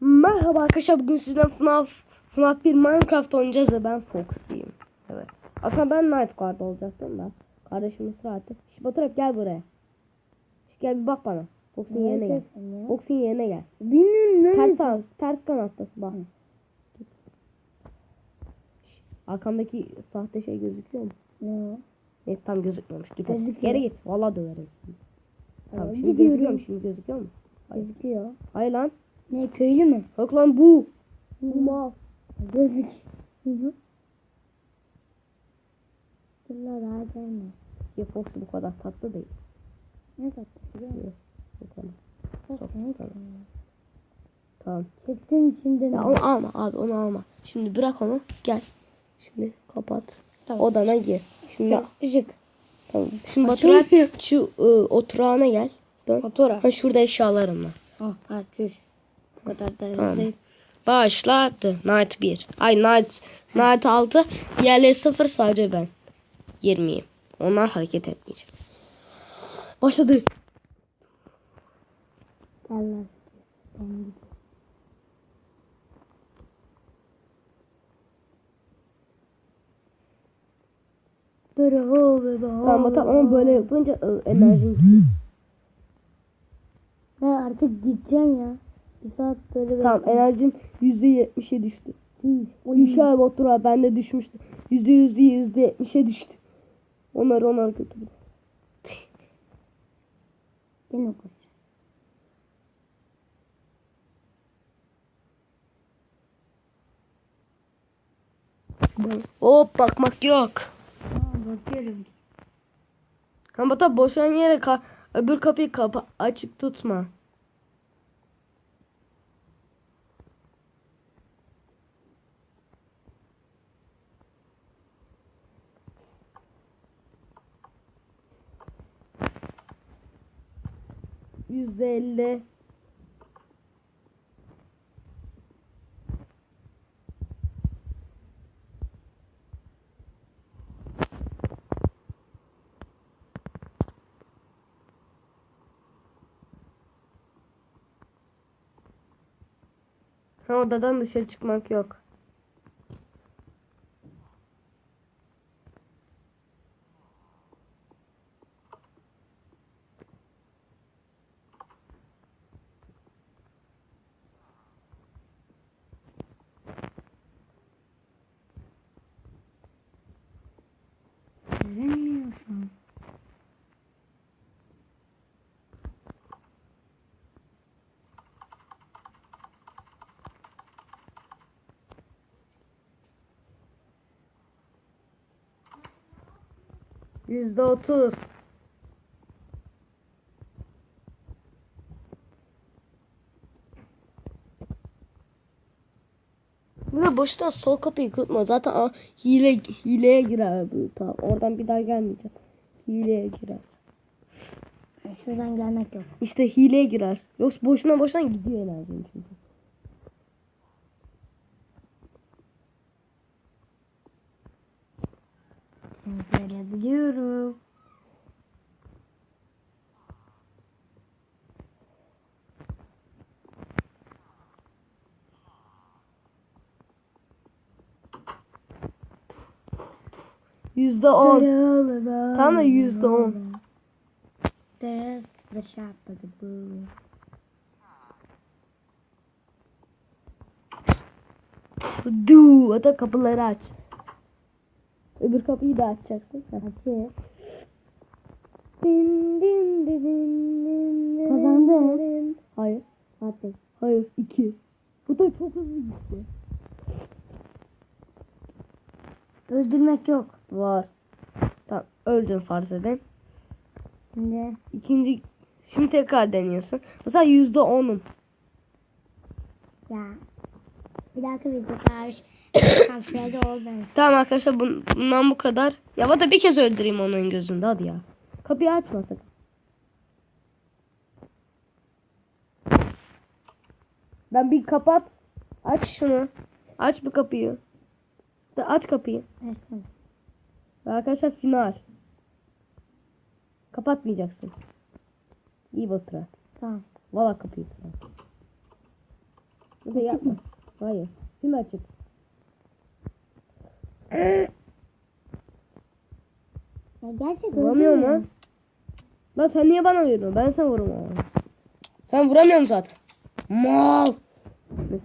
Merhaba arkadaşlar bugün sizden FNAF, FNAF 1 Minecraft oynayacağız ve ben Foxy'yim. Evet. Aslında ben Nightguard olacaktım da. Kardeşim ısrar etti. Şş Baturap gel buraya. Şş, gel bir bak bana. Foxy'nin yerine gel. Foxy'nin yerine gel. Bilmiyorum Ters, ne? ters, ters kanattası bak. Şş, Arkamdaki sahte şey gözüküyor mu? Ne? Neyse tam gözükmüyormuş. Git. Geri git. Vallahi döverim. Tamam şimdi gidiyorum. gözüküyor mu? Şimdi gözüküyor mu? Gözüküyor. Hayır lan. Ne köylü mü? Yok lan bu. Bu mal. Gözük. Hı hı. Dur la daha gelme. Ya Foxy bu kadar tatlı değil. Ne tatlı biliyor musun? Bakalım. Bak, Çok tatlı. Tamam. Çektim içinde ne? Ya onu alma abi onu alma. Şimdi bırak onu. Gel. Şimdi kapat. Tamam. Odana gir. Şimdi Ya, Işık. tamam. Şimdi. Baturay şu ıı, oturağına gel. Dön. Fotoğraf. Ha şurada eşyalarım var. Ha, ha çüş. Bu kadar da Tamam. değil. Başladı. Night 1. Ay Night Night 6. Diğerleri 0 sadece ben. 20'yim. Onlar hareket etmeyecek. Başladı. Gel lan. O. Tamam Batu ama böyle yapınca ıı, enerjin gidiyor. Ha artık gideceksin ya. Bir saat böyle Tamam enerjin %70'e düştü. Düşer Baturay bende düşmüştü. Yüzde yüzde yüzde yetmişe düştü. Onlar onlar götürdü. Gene koş. Hop bakmak yok. Aa, bakıyorum. Ama boşan yere ka öbür kapıyı kapa açık tutma. Yüzde elli. Odadan dışarı çıkmak yok. Yüzde otuz. Burada boşuna sol kapıyı kırpma. Zaten aa, hile hileye girer bu. Tamam. Oradan bir daha gelmeyeceğim. Hileye girer. Şuradan gelmek yok. İşte hileye girer. Yoksa boşuna boşuna gidiyor enerjin çünkü. Seni görebiliyorum. Yüzde on. Tam da yüzde on. There's the shop of the blue. Du. Hatta kapıları aç. Öbür kapıyı da açacaksın. Açı. Din din din din din Kazandın. Hayır. Ateş. Hayır. iki. Bu da çok hızlı gitti. Öldürmek yok. Var. Tamam. Öldün farz edin. Şimdi İkinci. Şimdi tekrar deniyorsun. Mesela yüzde onum. ya. Bir dakika abi. Kafiyede ol ben. Tamam arkadaşlar bun- bundan bu kadar. Ya da bir kez öldüreyim onun gözünde hadi ya. Kapıyı açma sakın. Ben bir kapat. Aç şunu. Aç bir kapıyı. Da aç kapıyı. Ve arkadaşlar final. Kapatmayacaksın. İyi Batıra. Tamam. Valla kapıyı kapat. Efe yapma. Hayır. Film açık. Ya gerçek Vuramıyor mu? Lan sen niye bana veriyorsun? Ben sana vuramam. Sen vuramıyorsun zaten. Mal. Neyse